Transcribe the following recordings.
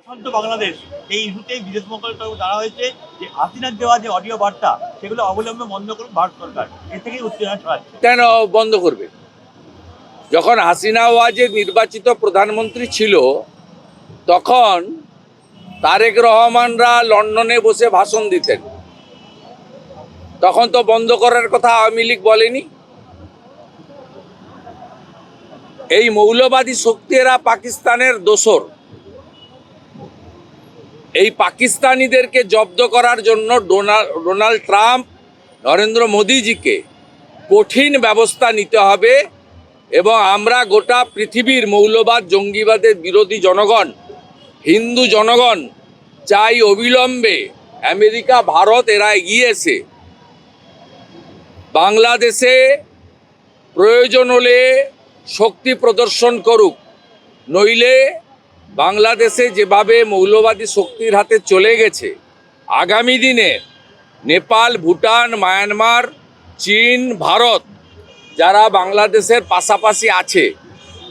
অশান্ত বাংলাদেশ এই ইস্যুতেই বিদেশ মন্ত্রণালয়ের তরফে জানা হয়েছে যে হাসিনার দেওয়া যে অডিও বার্তা, সেগুলো অবলম্বন বন্ধ করুন ভারত সরকার। এর থেকেই উত্তেজনা ছড়াচ্ছে। কেন বন্ধ করবে? যখন হাসিনা ওয়াজেদ নির্বাচিত প্রধানমন্ত্রী ছিল, তখন তারেক রহমানরা লন্ডনে বসে ভাষণ দিতেন। তখন তো বন্ধ করার কথা আওয়ামী লীগ বলেনি। এই মৌলবাদী শক্তিরা পাকিস্তানের দোসর। এই পাকিস্তানিদেরকে জব্দ করার জন্য ডোনাল্ড ডোনাল্ড ট্রাম্প, নরেন্দ্র মোদীজিকে কঠিন ব্যবস্থা নিতে হবে এবং আমরা গোটা পৃথিবীর মৌলবাদ, জঙ্গিবাদের বিরোধী জনগণ, হিন্দু জনগণ চাই অবিলম্বে আমেরিকা, ভারত এরা এগিয়েছে বাংলাদেশে প্রয়োজন হলে শক্তি প্রদর্শন করুক, নইলে বাংলাদেশে যেভাবে মৌলবাদী শক্তির হাতে চলে গেছে, আগামী দিনে নেপাল, ভুটান, মায়ানমার, চীন, ভারত, যারা বাংলাদেশের পাশাপাশি আছে,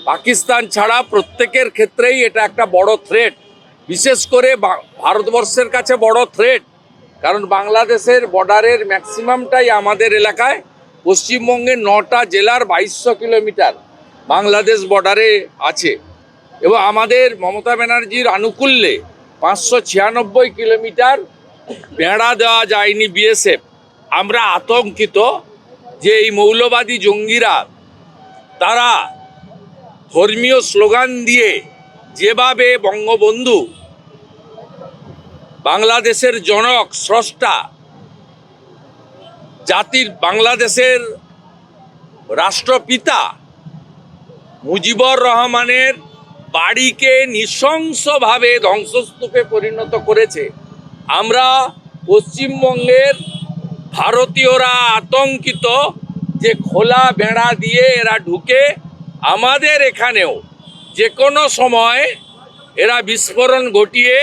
পাকিস্তান ছাড়া প্রত্যেকের ক্ষেত্রেই এটা একটা বড় থ্রেট বিশেষ করে ভারতবর্ষের কাছে বড় থ্রেট কারণ বাংলাদেশের বর্ডারের ম্যাক্সিমামটাই আমাদের এলাকায় পশ্চিমবঙ্গের নটা জেলার বাইশশো কিলোমিটার বাংলাদেশ বর্ডারে আছে। এবং আমাদের মমতা ব্যানার্জির আনুকূল্যে পাঁচশো ছিয়ানব্বই কিলোমিটার বেড়া দেওয়া যায়নি বিএসএফ। আমরা আতঙ্কিত যে এই মৌলবাদী জঙ্গিরা, তারা ধর্মীয় স্লোগান দিয়ে যেভাবে বঙ্গবন্ধু বাংলাদেশের জনক, স্রষ্টা, জাতির বাংলাদেশের রাষ্ট্রপিতা মুজিবুর রহমানের বাড়িকে নৃশংসভাবে ধ্বংসস্তূপে পরিণত করেছে। আমরা পশ্চিমবঙ্গের ভারতীয়রা আতঙ্কিত যে খোলা বেড়া দিয়ে এরা ঢুকে আমাদের এখানেও যে কোনো সময় এরা বিস্ফোরণ ঘটিয়ে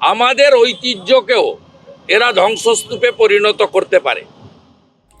আমাদের ঐতিহ্যকেও এরা ধ্বংসস্তূপে পরিণত করতে পারে।